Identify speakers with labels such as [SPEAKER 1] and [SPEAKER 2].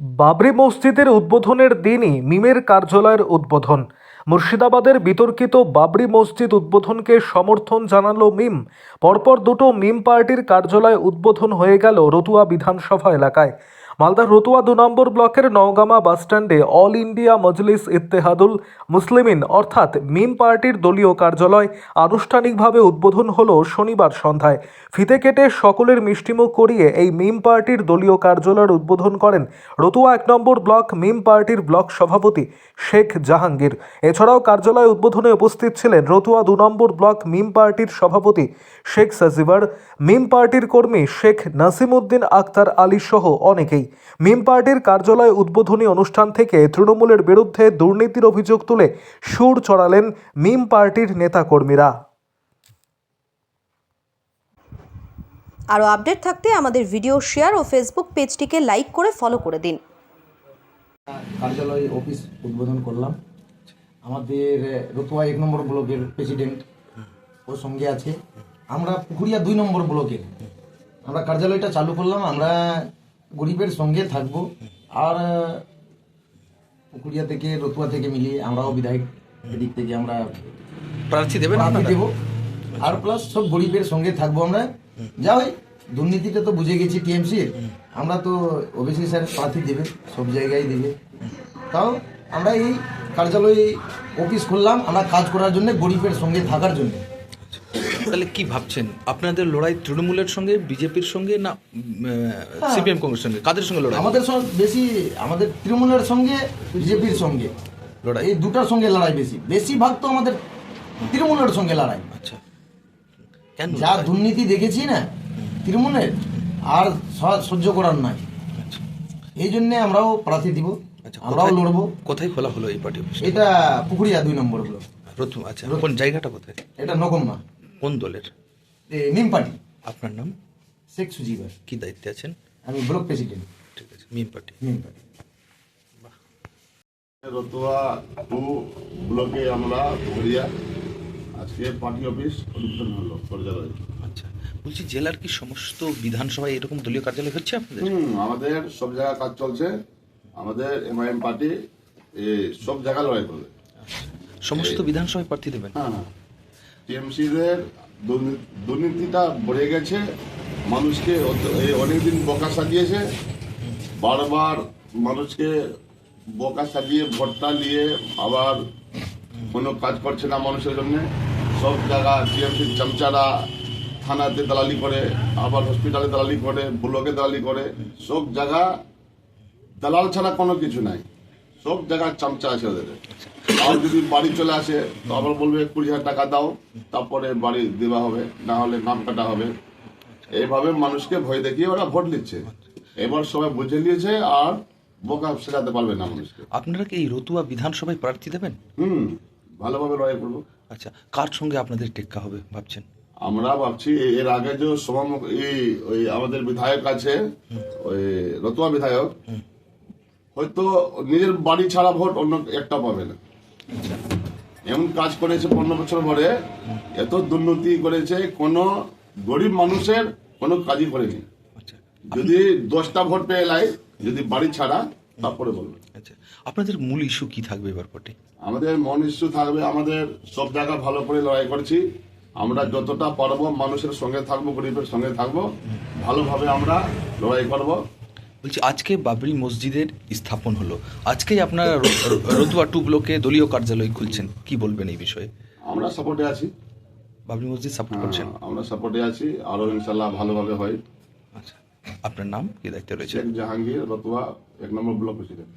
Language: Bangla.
[SPEAKER 1] বাবরি মসজিদের উদ্বোধনের দিনই মিমের কার্যালয়ের উদ্বোধন। মুর্শিদাবাদের বিতর্কিত বাবরি মসজিদ উদ্বোধনকে সমর্থন জানালো মিম। পরপর দুটো মিম পার্টির কার্যালয় উদ্বোধন হয়ে গেল রতুয়া বিধানসভা এলাকায়। মালদার রতুয়া দু নম্বর ব্লকের নওগামা বাসস্ট্যান্ডে অল ইন্ডিয়া মজলিস ইত্তেহাদুল মুসলিমিন অর্থাৎ মিম পার্টির দলীয় কার্যালয় আনুষ্ঠানিকভাবে উদ্বোধন হল শনিবার সন্ধ্যায়। ফিতে কেটে সকলের মিষ্টিমুখ করিয়ে এই মিম পার্টির দলীয় কার্যালয়ের উদ্বোধন করেন রতুয়া এক নম্বর ব্লক মিম পার্টির ব্লক সভাপতি শেখ জাহাঙ্গীর। এছাড়াও কার্যালয় উদ্বোধনে উপস্থিত ছিলেন রতুয়া দু নম্বর ব্লক মিম পার্টির সভাপতি শেখ সাজিবার, মিম পার্টির কর্মী শেখ নাসিমউদ্দিন আক্তার আলী সহ অনেকেই। মিম পার্টির কার্যালয় উদ্বোধনী অনুষ্ঠান থেকে তৃণমূলের বিরুদ্ধে দুর্নীতির অভিযোগ তুলে সুর চড়ালেন মিম পার্টির নেতাকর্মীরা।
[SPEAKER 2] আরও আপডেট থাকতে আমাদের ভিডিও শেয়ার ও ফেসবুক পেজটিকে লাইক করে ফলো করে দিন।
[SPEAKER 3] কার্যালয় অফিস উদ্বোধন করলাম। আমাদের রতুয়া এক নম্বর ব্লকের প্রেসিডেন্ট ওর সঙ্গে আছে। আমরা পুকুরিয়া দুই নম্বর ব্লকের। আমরা কার্যালয়টা চালু করলাম। আমরা গরিবের সঙ্গে থাকব। আর পুকুরিয়া থেকে রতুয়া থেকে মিলিয়ে আমরাও বিধায়ক এদিক থেকে আমরা
[SPEAKER 4] প্রার্থী দেবেন
[SPEAKER 3] প্রার্থী? দেব। আর প্লাস সব গরিবের সঙ্গে থাকব আমরা। যা হয় দুর্নীতিটা তো বুঝে গেছি টিএমসি আমরা তো ওবিসি স্যার প্রার্থী দেবে সব জায়গায় দেবে। তাও আমরা এই কার্যালয়ে অফিস খুললাম আমরা কাজ করার জন্য গরিবের সঙ্গে থাকার জন্য।
[SPEAKER 4] তাহলে কি ভাবছেন? আপনাদের লড়াই তৃণমূলের সঙ্গে বিজেপির সঙ্গে না সিপিএম কংগ্রেস সঙ্গে? কাদের সঙ্গে লড়াই?
[SPEAKER 3] আমাদের সঙ্গে বেশি আমাদের তৃণমূলের সঙ্গে বিজেপির সঙ্গে
[SPEAKER 4] লড়াই।
[SPEAKER 3] এই দুটার সঙ্গে লড়াই বেশি। বেশিরভাগ তো আমাদের তৃণমূলের সঙ্গে লড়াই।
[SPEAKER 4] আচ্ছা। কেন?
[SPEAKER 3] যা দুর্নীতি দেখেছি না তৃণমূলের আর সহ্য করার নয়
[SPEAKER 4] আচ্ছা।
[SPEAKER 3] এই জন্য আমরাও প্রার্থী দিব
[SPEAKER 4] আচ্ছা
[SPEAKER 3] আমরাও লড়বো।
[SPEAKER 4] কোথায় খোলা হলো এই পার্টি
[SPEAKER 3] এটা পুকুরিয়া দুই নম্বর হলো।
[SPEAKER 4] প্রথম আচ্ছা কোন জায়গাটা কোথায়?
[SPEAKER 3] এটা নকম্মা
[SPEAKER 4] কোন দলের?
[SPEAKER 3] মিম পার্টি
[SPEAKER 4] আপনার নাম?
[SPEAKER 3] শেখ সুজিবার
[SPEAKER 4] কি দায়িত্বে আছেন?
[SPEAKER 3] আমি ব্লক প্রেসিডেন্ট।
[SPEAKER 4] ঠিক আছে MIM party
[SPEAKER 3] MIM party
[SPEAKER 5] Ratua two ব্লকে আমরা ঘুরিয়া আজকে পার্টি অফিস উদ্বোধন হলো কার্যালয়
[SPEAKER 4] আচ্ছা বলছি জেলার কি সমস্ত বিধানসভায় এরকম দলীয় কার্যালয় হচ্ছে আপনাদের?
[SPEAKER 5] হুম আমাদের সব জায়গায় কাজ চলছে। আমাদের এমআইএম পার্টি এ, সব জায়গায় লড়াই করবে।
[SPEAKER 4] সমস্ত বিধানসভায় প্রার্থী দেবেন?
[SPEAKER 5] হ্যাঁ। টিএমসিদের দুর্নীতিটা বেড়ে গেছে। মানুষকে অনেকদিন বোকা সাজিয়েছে। বারবার মানুষকে বোকা সাজিয়ে ভোটটা নিয়ে আবার কোনো কাজ করছে না মানুষের জন্য। সব জায়গা টিএমসির চামচারা থানাতে দালালি করে, আবার হসপিটালে দালালি করে, ব্লকে দালালি করে, সব জায়গা দালাল ছাড়া কোনো কিছু নাই। সব জায়গায় চামচা আছে ওদের। আর যদি বাড়ি চলে আসে তো আবার বলবে কুড়ি হাজার টাকা দাও তারপরে বাড়ি দেওয়া হবে না হলে নাম কাটা হবে। এইভাবে মানুষকে ভয় দেখিয়ে ওরা ভোট নিচ্ছে। এবার সবাই বুঝে নিয়েছে আর বোকা শেখাতে পারবে না মানুষকে।
[SPEAKER 4] আপনারা কি এই রতুয়া বিধানসভায় প্রার্থী দেবেন?
[SPEAKER 5] হুম ভালোভাবে লড়াই করব।
[SPEAKER 4] আচ্ছা কার সঙ্গে আপনাদের টেক্কা হবে ভাবছেন?
[SPEAKER 5] আমরা ভাবছি এর আগে যে সমাম এই ওই আমাদের বিধায়ক আছে ওই রতুয়া বিধায়ক হয়তো নিজের বাড়ি ছাড়া ভোট অন্য একটা পাবে না। এমন কাজ করেছে পনেরো বছর পরে এত দুর্নীতি করেছে কোনো গরিব মানুষের কোনো কাজই করেনি। যদি দশটা ভোট পেয়ে এলাই যদি বাড়ি ছাড়া তারপরে বলবে।
[SPEAKER 4] আচ্ছা আপনাদের মূল ইস্যু কি থাকবে এবার ভোটে?
[SPEAKER 5] আমাদের মন ইস্যু থাকবে আমাদের সব জায়গা ভালো করে লড়াই করছি। আমরা যতটা পারব মানুষের সঙ্গে থাকব গরিবের সঙ্গে থাকব। ভালোভাবে আমরা লড়াই করব।
[SPEAKER 4] বলছি আজকে বাবরি মসজিদের স্থাপন হলো। আজকেই আপনারা রতুয়া টু ব্লকে দলীয় কার্যালয় খুলছেন। কি বলবেন এই বিষয়ে?
[SPEAKER 5] আমরা সাপোর্টে আছি।
[SPEAKER 4] বাবরি মসজিদ সাপোর্ট করছেন?
[SPEAKER 5] আমরা সাপোর্টে আছি। আরও ইনশাল্লাহ ভালোভাবে হয়।
[SPEAKER 4] আচ্ছা। আপনার নাম কি দায়িত্বে রয়েছে?
[SPEAKER 5] জাহাঙ্গীর রতুয়া এক নম্বর ব্লক প্রেসিডেন্ট।